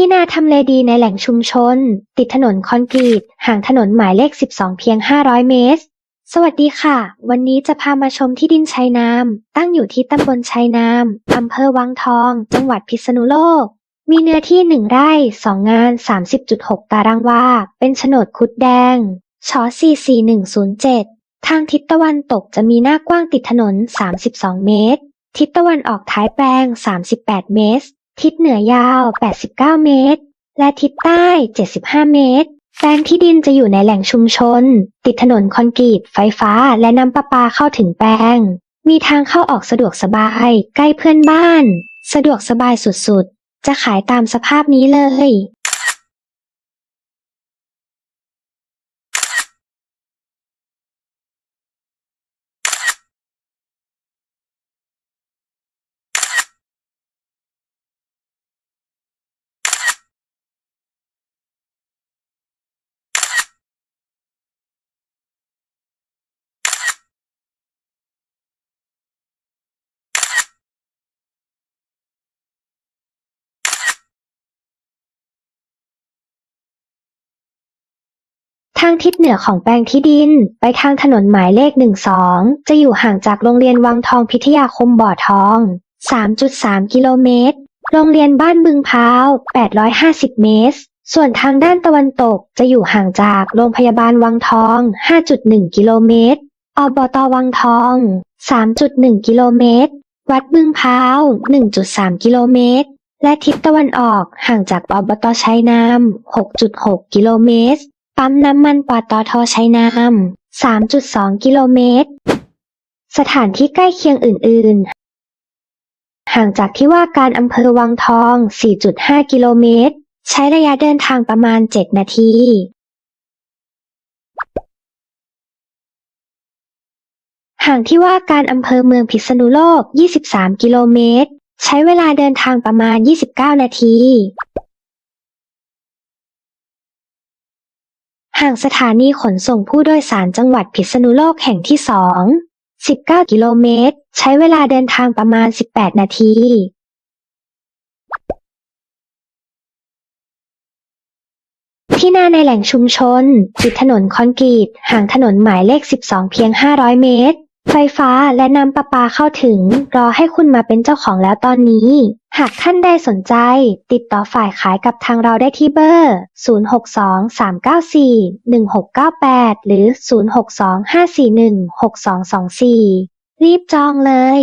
ที่นาทำเลดีในแหล่งชุมชน ติดถนนคอนกรีต ห่างถนนหมายเลข 12 เพียง 500 เมตร สวัสดีค่ะ วันนี้จะพามาชมที่ดินชัยนาม ตั้งอยู่ที่ตำบลชัยนามอำเภอวังทอง จังหวัดพิษณุโลก มีเนื้อที่ 1 ไร่ 2 งาน 30.6 ตารางวา เป็นโฉนดคุดแดงช44107 ทางทิศตะวันตกจะมีหน้ากว้างติดถนน 32 เมตร ทิศตะวันออกท้ายแปลง 38 เมตร ทิศเหนือยาว 89 เมตร และทิศใต้ 75 เมตร แปลงที่ดินจะอยู่ในแหล่งชุมชน ติดถนนคอนกรีต ไฟฟ้า และน้ำประปาเข้าถึงแปลง มีทางเข้าออกสะดวกสบาย ใกล้เพื่อนบ้าน สะดวกสบายสุดๆ จะขายตามสภาพนี้เลย ทางทิศเหนือของแปลงที่ดิน ไปทางถนนหมายเลข 12 จะอยู่ห่างจากโรงเรียนวังทองพิทยาคมบ่อทอง 3.3 กิโลเมตร โรงเรียนบ้านบึงพร้าว 850 เมตร ส่วนทางด้านตะวันตกจะอยู่ห่างจากโรงพยาบาลวังทอง 5.1 กิโลเมตร อบตวังทอง 3.1 กิโลเมตร วัดบึงพร้าว 1.3 กิโลเมตร และทิศตะวันออกห่างจากอบตชัยนาม 6.6 กิโลเมตร ปั๊มน้ำมันปตทชัยนาม 3.2 กิโลเมตร สถานที่ใกล้เคียงอื่น ๆ ห่างจากที่ว่าการอำเภอวังทอง 4.5 กิโลเมตร ใช้ระยะเดินทางประมาณ 7 นาที ห่างที่ว่าการอำเภอเมืองพิษณุโลก 23 กิโลเมตร ใช้เวลาเดินทางประมาณ 29 นาที ห่างสถานีขนส่งผู้โดยสารจังหวัดพิษณุโลกแห่งที่2 19 กิโลเมตร ใช้เวลาเดินทางประมาณ 18 นาที ที่นาในแหล่งชุมชน ติดถนนคอนกรีต ห่างถนนหมายเลข 12 เพียง 500 เมตร ไฟฟ้าและน้ำประปาเข้าถึง รอให้คุณมาเป็นเจ้าของแล้วตอนนี้ หากท่านใดสนใจ ติดต่อฝ่ายขายกับทางเราได้ที่เบอร์ 0623941698 หรือ 0625416224 รีบจองเลย